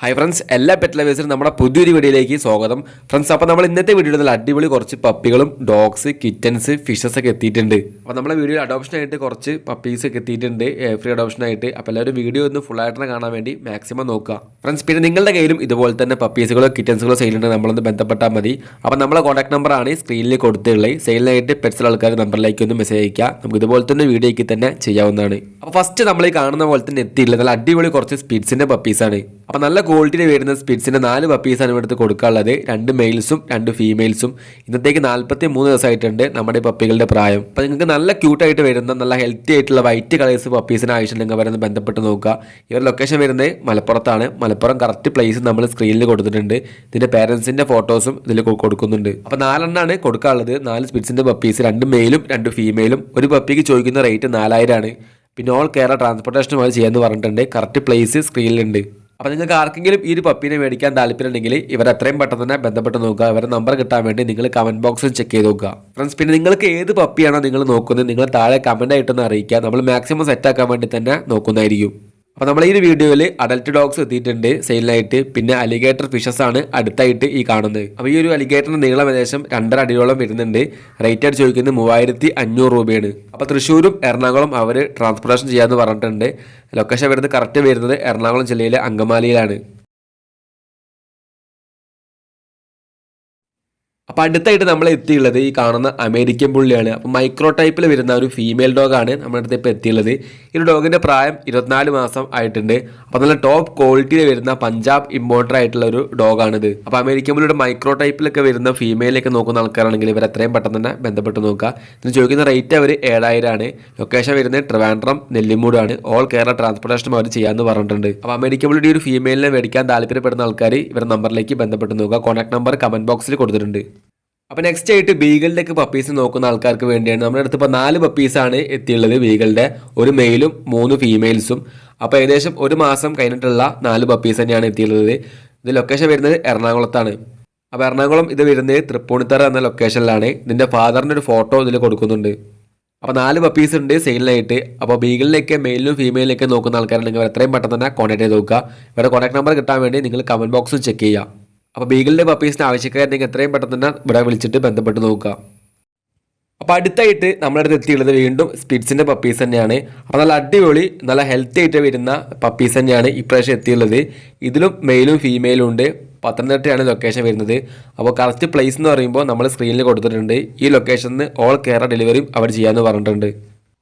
Hi friends എല്ലാ pet ലവേഴ്സിനും നമ്മുടെ പുതിയൊരു വീഡിയോയിലേക്ക് സ്വാഗതം. ഫ്രണ്ട്സ് അപ്പോൾ നമ്മൾ ഇന്നത്തെ വീഡിയോയിൽ നല്ല അടിപൊളി കുറച്ച് പപ്പികളും ഡോഗ്സ് കിറ്റൻസ് ഫിഷസ് ഒക്കെ എത്തിയിട്ടുണ്ട്. അപ്പോൾ നമ്മുടെ വീഡിയോ അഡോപ്ഷനായിട്ട് കുറച്ച് പപ്പീസ് ഒക്കെ എത്തിയിട്ടുണ്ട്. ഫ്രീ അഡോപ്ഷനായിട്ട് അപ്പോൾ എല്ലാവരും വീഡിയോ ഒന്ന് ഫുൾ ആയിട്ട് കാണാൻ വേണ്ടി മാക്സിമം നോക്കുക. ഫ്രണ്ട്സ് പിന്നെ നിങ്ങളുടെ കയ്യിലും ഇതുപോലെ തന്നെ പപ്പീസുകളോ കിറ്റൻസുകളോ സെയിലുണ്ട് നമ്മളൊന്ന് ബന്ധപ്പെട്ടാൽ മതി. അപ്പോൾ നമ്മളെ കോൺടാക്ട് നമ്പറാണ് സ്ക്രീനിൽ കൊടുത്തുള്ളത് സെയിലിനായിട്ട് പെറ്റ്സിലെ ആൾക്കാർ നമ്പറിലേക്ക് ഒന്ന് മെസ്സേജ് അയക്കുക നമുക്ക് ഇതുപോലെ തന്നെ വീഡിയോയ്ക്ക് തന്നെ ചെയ്യാവുന്നതാണ്. അപ്പോൾ ഫസ്റ്റ് നമ്മൾ ഈ കാണുന്ന പോലെ തന്നെ എത്തിയില്ല നല്ല അടിപൊളി കുറച്ച് സ്പീഡ്സിന്റെ പപ്പീസാണ് അപ്പോൾ നല്ല ക്വാളിറ്റിയിൽ വരുന്ന സ്പിറ്റ്സിന്റെ നാല് പപ്പീസാണ് ഇവിടുത്തെ കൊടുക്കാനുള്ളത്. രണ്ട് മെയിൽസും രണ്ട് ഫീമെയിൽസും ഇന്നത്തേക്ക് നാൽപ്പത്തി മൂന്ന് ദിവസമായിട്ടുണ്ട് നമ്മുടെ പപ്പികളുടെ പ്രായം. അപ്പോൾ നിങ്ങൾക്ക് നല്ല ക്യൂട്ടായിട്ട് വരുന്ന നല്ല ഹെൽത്തി ആയിട്ടുള്ള വൈറ്റ് കളേഴ്സ് പപ്പീസിന് ആവശ്യമുണ്ടെങ്കിൽ അവരൊന്ന് ബന്ധപ്പെട്ട് നോക്കുക. ഇവർ ലൊക്കേഷൻ വരുന്നത് മലപ്പുറത്താണ്. മലപ്പുറം കറക്റ്റ് പ്ലേസ് നമ്മൾ സ്ക്രീനിൽ കൊടുത്തിട്ടുണ്ട്. ഇതിന്റെ പേരൻസിന്റെ ഫോട്ടോസും ഇതിൽ കൊടുക്കുന്നുണ്ട്. അപ്പോൾ നാലെണ്ണമാണ് കൊടുക്കാനുള്ളത്. നാല് സ്പിറ്റ്സിന്റെ പപ്പീസ് രണ്ട് മെയിലും രണ്ട് ഫീമെയിലും ഒരു പപ്പിക്ക് ചോദിക്കുന്ന റേറ്റ് നാലായിരമാണ് പിന്നെ ഓൾ കേരള ട്രാൻസ്പോർട്ടേഷനുമായി ചെയ്യാമെന്ന് പറഞ്ഞിട്ടുണ്ട്. കറക്റ്റ് പ്ലേസ് സ്ക്രീനിലുണ്ട് അപ്പോൾ നിങ്ങൾക്ക് ആർക്കെങ്കിലും ഈ ഒരു പപ്പീനെ മേടിക്കാൻ താല്പര്യമുണ്ടെങ്കിൽ ഇവർ എത്രയും പെട്ടെന്ന് തന്നെ ബന്ധപ്പെട്ട് നോക്കുക. ഇവരെ നമ്പർ കിട്ടാൻ വേണ്ടി നിങ്ങൾ കമന്റ് ബോക്സിൽ ചെക്ക് ചെയ്ത് നോക്കുക. ഫ്രണ്ട്സ് പിന്നെ നിങ്ങൾക്ക് ഏത് പപ്പിയാണോ നിങ്ങൾ നോക്കുന്നത് നിങ്ങൾ താഴെ കമന്റ് ആയിട്ടൊന്ന് അറിയിക്കുക. നമ്മൾ മാക്സിമം സെറ്റ് ആക്കാൻ വേണ്ടി തന്നെ നോക്കുന്നതായിരിക്കും. അപ്പോൾ നമ്മൾ ഈ ഒരു വീഡിയോയിൽ അഡൽട്ട് ഡോഗ്സ് എത്തിയിട്ടുണ്ട്. സെയിലിനായിട്ട് പിന്നെ അലിഗേറ്റർ ഫിഷസ് ആണ് അടുത്തായിട്ട് ഈ കാണുന്നത്. അപ്പോൾ ഈ ഒരു അലിഗേറ്ററിന്റെ നീളം ഏകദേശം രണ്ടര അടിയോളം വരുന്നുണ്ട്. റേറ്റ് ആയിട്ട് ചോദിക്കുന്നത് മൂവായിരത്തി അഞ്ഞൂറ് രൂപയാണ്. അപ്പോൾ തൃശ്ശൂരും എറണാകുളം അവർ ട്രാൻസ്പോർട്ടേഷൻ ചെയ്യാമെന്ന് പറഞ്ഞിട്ടുണ്ട്. ലൊക്കേഷൻ വരുന്നത് കറക്റ്റ് വരുന്നത് എറണാകുളം ജില്ലയിലെ അങ്കമാലിയിലാണ്. അപ്പോൾ അടുത്തായിട്ട് നമ്മൾ എത്തിയുള്ളത് ഈ കാണുന്ന അമേരിക്കൻ പുള്ളിയാണ്. അപ്പോൾ മൈക്രോ ടൈപ്പിൽ വരുന്ന ഒരു ഫീമെയിൽ ഡോഗാണ് നമ്മുടെ അടുത്ത് ഇപ്പോൾ എത്തിയുള്ളത്. ഈ ഡോഗിന്റെ പ്രായം ഇരുപത്തിനാല് മാസം ആയിട്ടുണ്ട്. അപ്പോൾ നല്ല ടോപ്പ് ക്വാളിറ്റിയിൽ വരുന്ന പഞ്ചാബ് ഇമ്പോർട്ടർ ആയിട്ടുള്ള ഒരു ഡോഗാണിത് അപ്പോൾ അമേരിക്കൻ പുള്ളിയുടെ മൈക്രോ ടൈപ്പിലൊക്കെ വരുന്ന ഫീമെയിലൊക്കെ നോക്കുന്ന ആൾക്കാരാണെങ്കിൽ ഇവർ എത്രയും പെട്ടെന്ന് തന്നെ ബന്ധപ്പെട്ട് നോക്കുക. ഇതിന് ചോദിക്കുന്ന റേറ്റ് അവർ ഏഴായിരമാണ് ലൊക്കേഷൻ വരുന്നത് ട്രിവാൻഡ്രം നെല്ലിമൂടാണ് ഓൾ കേരള ട്രാൻസ്പോർട്ടേഷൻ അവർ ചെയ്യാമെന്ന് പറഞ്ഞിട്ടുണ്ട്. അപ്പോൾ അമേരിക്കൻ പുള്ളിയുടെ ഒരു ഫീമെയിലിനെ മേടിക്കാൻ താല്പര്യപ്പെടുന്ന ആൾക്കാർ ഇവരുടെ നമ്പറിലേക്ക് ബന്ധപ്പെട്ട് നോക്കുക. കോൺടാക്ട് നമ്പർ കമന്റ് ബോക്സിൽ കൊടുത്തിട്ടുണ്ട്. അപ്പോൾ നെക്സ്റ്റ് ആയിട്ട് ബീഗലിലേക്ക് പപ്പീസ് നോക്കുന്ന ആൾക്കാർക്ക് വേണ്ടിയാണ്. നമ്മുടെ അടുത്ത് ഇപ്പോൾ നാല് പപ്പീസാണ് എത്തിയുള്ളത് ബീഗളുടെ ഒരു മെയിലും മൂന്ന് ഫീമെയിൽസും അപ്പോൾ ഏകദേശം ഒരു മാസം കഴിഞ്ഞിട്ടുള്ള നാല് പപ്പീസ് തന്നെയാണ് എത്തിയുള്ളത്. ഇത് ലൊക്കേഷൻ വരുന്നത് എറണാകുളത്താണ്. അപ്പോൾ എറണാകുളം ഇത് വരുന്നത് തൃപ്പൂണിത്തറ എന്ന ലൊക്കേഷനിലാണ് ഇതിന്റെ ഫാദറിന്റെ ഒരു ഫോട്ടോ ഇതിൽ കൊടുക്കുന്നുണ്ട്. അപ്പോൾ നാല് പപ്പീസ് ഉണ്ട് സെയിലിനായിട്ട് അപ്പോൾ ബീഗളിലൊക്കെ മെയിലിനും ഫീമെയിലിനൊക്കെ നോക്കുന്ന ആൾക്കാരുണ്ടെങ്കിൽ എത്രയും പെട്ടെന്ന് തന്നെ കോൺടാക്ട് ചെയ്ത് നോക്കുക. ഇവരുടെ കോൺടാക്ട് നമ്പർ കിട്ടാൻ വേണ്ടി നിങ്ങൾ കമന്റ് ബോക്സിൽ ചെക്ക് ചെയ്യുക. അപ്പോൾ ബീഗലിന്റെ പപ്പീസിന് ആവശ്യക്കാരുണ്ടെങ്കിൽ എത്രയും പെട്ടെന്ന് തന്നെ ഇവിടെ വിളിച്ചിട്ട് ബന്ധപ്പെട്ട് നോക്കുക. അപ്പോൾ അടുത്തായിട്ട് നമ്മളടുത്ത് എത്തിയുള്ളത് വീണ്ടും സ്പിറ്റ്സിന്റെ പപ്പീസ് തന്നെയാണ്. അപ്പോൾ നല്ല അടിപൊളി നല്ല ഹെൽത്തി ആയിട്ട് വരുന്ന പപ്പീസ് തന്നെയാണ് ഇപ്രാവശ്യം എത്തിയുള്ളത് ഇതിലും മെയിലും ഫീമെയിലും ഉണ്ട്. പത്തനംതിട്ടയാണ് ലൊക്കേഷൻ വരുന്നത്. അപ്പോൾ കറക്റ്റ് പ്ലേസ് എന്ന് പറയുമ്പോൾ നമ്മൾ സ്ക്രീനിൽ കൊടുത്തിട്ടുണ്ട്. ഈ ലൊക്കേഷനിൽ ഓൾ കേരള ഡെലിവറിയും അവർ ചെയ്യാമെന്ന് പറഞ്ഞിട്ടുണ്ട്.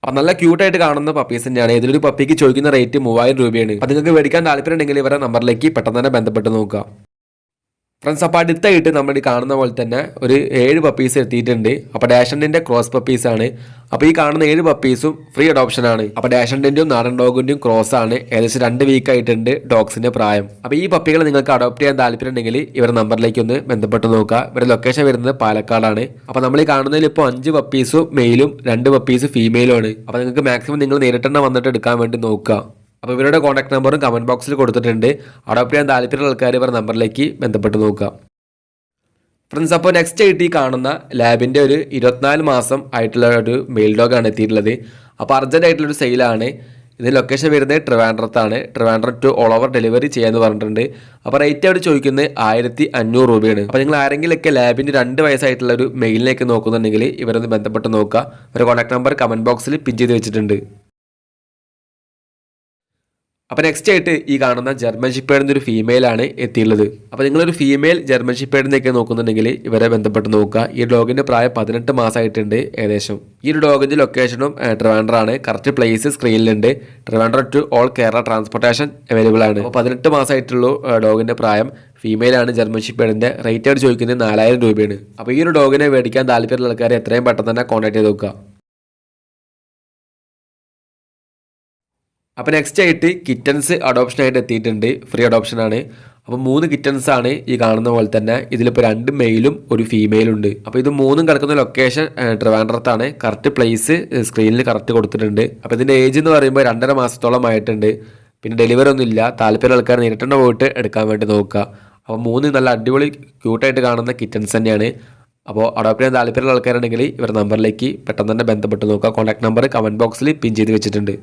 അപ്പോൾ നല്ല ക്യൂട്ടായിട്ട് കാണുന്ന പപ്പീസ് തന്നെയാണ്. ഇതിലൊരു പപ്പിക്ക് ചോദിക്കുന്ന റേറ്റ് മൂവായിരം രൂപയാണ്. അപ്പോൾ നിങ്ങൾക്ക് മേടിക്കാൻ താല്പര്യം ഉണ്ടെങ്കിൽ ഇവരുടെ നമ്പറിലേക്ക് പെട്ടെന്ന് തന്നെ ബന്ധപ്പെട്ട് നോക്കുക. ഫ്രണ്ട്സ് അപ്പോൾ അടുത്തായിട്ട് നമ്മൾ കാണുന്ന പോലെ തന്നെ ഒരു ഏഴ് പപ്പീസ് എത്തിയിട്ടുണ്ട്. അപ്പോൾ ഡാഷൻഡിന്റെ ക്രോസ് പപ്പീസാണ് അപ്പോൾ ഈ കാണുന്ന ഏഴ് പപ്പീസും ഫ്രീ അഡോപ്ഷൻ ആണ്. അപ്പോൾ ഡാഷൻഡിന്റെയും നാടൻ ഡോഗിന്റെയും ക്രോസ് ആണ്. ഏകദേശം രണ്ട് വീക്ക് ആയിട്ടുണ്ട് ഡോഗ്സിന്റെ പ്രായം. അപ്പോൾ ഈ പപ്പികളെ നിങ്ങൾക്ക് അഡോപ്റ്റ് ചെയ്യാൻ താല്പര്യം ഉണ്ടെങ്കിൽ ഇവരുടെ നമ്പറിലേക്ക് ഒന്ന് ബന്ധപ്പെട്ട് നോക്കുക. ഇവരുടെ ലൊക്കേഷൻ വരുന്നത് പാലക്കാടാണ്. അപ്പോൾ നമ്മൾ ഈ കാണുന്നതിൽ ഇപ്പോൾ അഞ്ച് പപ്പീസും മെയിലും രണ്ട് പപ്പീസ് ഫീമെയിലും ആണ്. അപ്പോൾ നിങ്ങൾക്ക് മാക്സിമം നിങ്ങൾ നേരിട്ട് തന്നെ വന്നിട്ട് എടുക്കാൻ വേണ്ടി നോക്കുക. അപ്പോൾ ഇവരുടെ കോൺടാക്ട് നമ്പറും കമന്റ് ബോക്സിൽ കൊടുത്തിട്ടുണ്ട്. അഡോപ്റ്റ് ചെയ്യാൻ താല്പര്യമുള്ള ആൾക്കാർ ഇവരുടെ നമ്പറിലേക്ക് ബന്ധപ്പെട്ട് നോക്കുക. ഫ്രണ്ട്സ് അപ്പോൾ നെക്സ്റ്റ് ആയിട്ട് ഈ കാണുന്ന ലാബിന്റെ ഒരു ഇരുപത്തിനാല് മാസം ആയിട്ടുള്ള ഒരു മെയിൽ ഡോഗാണ് എത്തിയിട്ടുള്ളത്. അപ്പോൾ അർജന്റ് ആയിട്ടുള്ളൊരു സെയിലാണ് ഇത് ലൊക്കേഷൻ വരുന്നത് ട്രിവാൻഡ്രത്താണ്. Trivandrum to all over delivery ചെയ്യാമെന്ന് പറഞ്ഞിട്ടുണ്ട്. അപ്പോൾ റേറ്റ് അവിടെ ചോദിക്കുന്നത് ആയിരത്തി അഞ്ഞൂറ് രൂപയാണ്. അപ്പോൾ നിങ്ങൾ ആരെങ്കിലുമൊക്കെ ലാബിന്റെ രണ്ട് വയസ്സായിട്ടുള്ള ഒരു മെയിലിലേക്ക് നോക്കുന്നുണ്ടെങ്കിൽ ഇവരൊന്ന് ബന്ധപ്പെട്ട് നോക്കുക. ഒരു കോൺടാക്ട് നമ്പർ കമന്റ് ബോക്സിൽ പിൻ ചെയ്ത് വെച്ചിട്ടുണ്ട്. അപ്പോൾ നെക്സ്റ്റ് ആയിട്ട് ഈ കാണുന്ന ജർമ്മൻ ഷിപ്പേഡിന്റെ ഒരു ഫീമെയിലാണ് എത്തിയുള്ളത് അപ്പോൾ നിങ്ങളൊരു ഫീമെയിൽ ജർമ്മൻ ഷിപ്പേഡിനൊക്കെ നോക്കുന്നുണ്ടെങ്കിൽ ഇവരെ ബന്ധപ്പെട്ട് നോക്കുക. ഈ ഡോഗിന്റെ പ്രായം പതിനെട്ട് മാസമായിട്ടുണ്ട് ഏകദേശം. ഈ ഒരു ഡോഗിന്റെ ലൊക്കേഷനും ട്രിവാൻഡറാണ് correct place സ്ക്രീനിലുണ്ട് Trivandrum to all Kerala transportation available ആണ്. അപ്പോൾ പതിനെട്ട് മാസമായിട്ടുള്ളൂ ഡോഗിന്റെ പ്രായം. ഫീമെയിലാണ് ജർമ്മൻ ഷിപ്പേഡിന്റെ റേറ്റ് ആയിട്ട് ചോദിക്കുന്നത് നാലായിരം രൂപയാണ്. അപ്പോൾ ഈ ഒരു ഡോഗിനെ മേടിക്കാൻ താല്പര്യമുള്ള ആൾക്കാരെ എത്രയും പെട്ടെന്ന് തന്നെ കോൺടാക്ട് ചെയ്ത് നോക്കുക. അപ്പോൾ നെക്സ്റ്റ് ആയിട്ട് കിറ്റൻസ് അഡോപ്ഷൻ ആയിട്ട് എത്തിയിട്ടുണ്ട്. ഫ്രീ അഡോപ്ഷൻ ആണ്. അപ്പോൾ മൂന്ന് കിറ്റൻസ് ആണ് ഈ കാണുന്ന പോലെ തന്നെ. ഇതിലിപ്പോൾ രണ്ട് മെയിലും ഒരു ഫീമെയിലും ഉണ്ട്. അപ്പോൾ ഇത് മൂന്നും കിടക്കുന്ന ലൊക്കേഷൻ ട്രിവാൻഡ്രത്താണ് കറക്റ്റ് പ്ലേസ് സ്ക്രീനിൽ കറക്റ്റ് കൊടുത്തിട്ടുണ്ട്. അപ്പോൾ ഇതിന്റെ ഏജ് എന്ന് പറയുമ്പോൾ രണ്ടര മാസത്തോളം ആയിട്ടുണ്ട്. പിന്നെ ഡെലിവറി ഒന്നും ഇല്ല. താല്പര്യം ആൾക്കാർ നേരിട്ടുണ്ട് പോയിട്ട് എടുക്കാൻ വേണ്ടി നോക്കുക. അപ്പോൾ മൂന്ന് നല്ല അടിപൊളി ക്യൂട്ടായിട്ട് കാണുന്ന കിറ്റൻസ് തന്നെയാണ്. അപ്പോൾ അഡോപ്റ്റ് ചെയ്യാൻ താല്പര്യമുള്ള ആൾക്കാരുണ്ടെങ്കിൽ ഇവരുടെ നമ്പറിലേക്ക് പെട്ടെന്ന് തന്നെ ബന്ധപ്പെട്ട് നോക്കുക. കോൺടാക്ട് നമ്പർ കമന്റ് ബോക്സിൽ പിൻ ചെയ്ത് വെച്ചിട്ടുണ്ട്.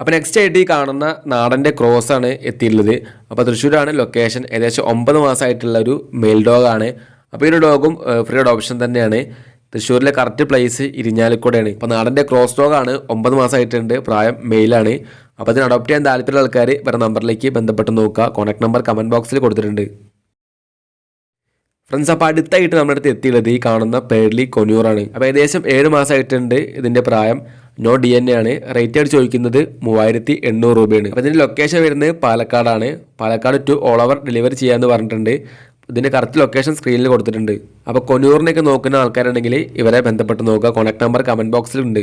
അപ്പോൾ നെക്സ്റ്റ് ആയിട്ട് ഈ കാണുന്ന നാടന്റെ ക്രോസ് ആണ് എത്തിയിട്ടുള്ളത്. അപ്പോൾ തൃശ്ശൂരാണ് ലൊക്കേഷൻ ഏകദേശം ഒമ്പത് മാസമായിട്ടുള്ള ഒരു മെയിൽ ഡോഗാണ് അപ്പോൾ ഈ ഒരു ഡോഗും ഫ്രീ അഡോപ്ഷൻ തന്നെയാണ്. തൃശ്ശൂരിലെ കറക്റ്റ് പ്ലേസ് ഇരിഞ്ഞാലിക്കൂടെയാണ്. ഇപ്പോൾ നാടന്റെ ക്രോസ് ഡോഗാണ് ഒമ്പത് മാസമായിട്ടുണ്ട്. പ്രായം മെയിലാണ് അപ്പോൾ അതിന് അഡോപ്റ്റ് ചെയ്യാൻ താല്പര്യമുള്ള ആൾക്കാർ വേറെ നമ്പറിലേക്ക് ബന്ധപ്പെട്ട് നോക്കുക. കോൺടാക്ട് നമ്പർ കമന്റ് ബോക്സിൽ കൊടുത്തിട്ടുണ്ട്. ഫ്രണ്ട്സ് അപ്പോൾ അടുത്തായിട്ട് നമ്മുടെ അടുത്ത് എത്തിയുള്ളത് ഈ കാണുന്ന പേർലി കൊനൂറാണ് അപ്പോൾ ഏകദേശം ഏഴ് മാസമായിട്ടുണ്ട് ഇതിന്റെ പ്രായം. നോ ഡി എൻ എ ആണ്. റേറ്റ് ആയിട്ട് ചോദിക്കുന്നത് മൂവായിരത്തി എണ്ണൂറ് രൂപയാണ്. അപ്പോൾ ഇതിന്റെ ലൊക്കേഷൻ വരുന്നത് പാലക്കാടാണ്. Palakkad to all over delivery ചെയ്യാമെന്ന് പറഞ്ഞിട്ടുണ്ട്. ഇതിന്റെ കറക്റ്റ് ലൊക്കേഷൻ സ്ക്രീനിൽ കൊടുത്തിട്ടുണ്ട്. അപ്പോൾ കൊന്നൂറിനെയൊക്കെ നോക്കുന്ന ആൾക്കാരുണ്ടെങ്കിൽ ഇവരെ ബന്ധപ്പെട്ട് നോക്കുക. കോൺടാക്ട് നമ്പർ കമന്റ് ബോക്സിലുണ്ട്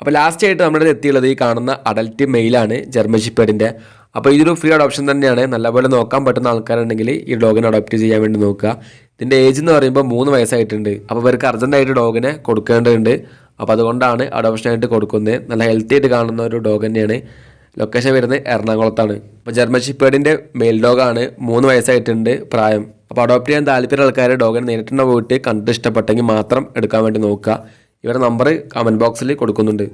അപ്പോൾ ലാസ്റ്റ് ആയിട്ട് നമ്മുടെ എത്തിയുള്ളത് ഈ കാണുന്ന അഡൽറ്റ് മെയിലാണ് ജർമ്മൻ ഷിപ്പേഡിന്റെ അപ്പോൾ ഇതൊരു ഫ്രീ അഡോപ്ഷൻ തന്നെയാണ്. നല്ലപോലെ നോക്കാൻ പറ്റുന്ന ആൾക്കാരുണ്ടെങ്കിൽ ഈ ഡോഗിനെ അഡോപ്റ്റ് ചെയ്യാൻ വേണ്ടി നോക്കുക. ഇതിന്റെ ഏജ് എന്ന് പറയുമ്പോൾ മൂന്ന് വയസ്സായിട്ടുണ്ട്. അപ്പോൾ ഇവർക്ക് അർജന്റായിട്ട് ഡോഗിനെ കൊടുക്കേണ്ടതുണ്ട്. അപ്പോൾ അതുകൊണ്ടാണ് അഡോപ്ഷനായിട്ട് കൊടുക്കുന്നത് നല്ല ഹെൽത്തി ആയിട്ട് കാണുന്ന ഒരു ഡോഗ് തന്നെയാണ്. ലൊക്കേഷൻ വരുന്നത് എറണാകുളത്താണ്. അപ്പോൾ ജർമ്മൻ ഷിപ്പേഡിന്റെ മെയിൽ ഡോഗാണ് മൂന്ന് വയസ്സായിട്ടുണ്ട് പ്രായം. അപ്പോൾ അഡോപ്റ്റ് ചെയ്യാൻ താല്പര്യമുള്ള ആൾക്കാർ ഡോഗിനെ നേരിട്ടുള്ള പോയിട്ട് കണ്ടിട്ട് ഇഷ്ടപ്പെട്ടെങ്കിൽ മാത്രം എടുക്കാൻ വേണ്ടി നോക്കുക. ഇവരുടെ നമ്പർ കമന്റ് ബോക്സിൽ കൊടുക്കുന്നുണ്ട്.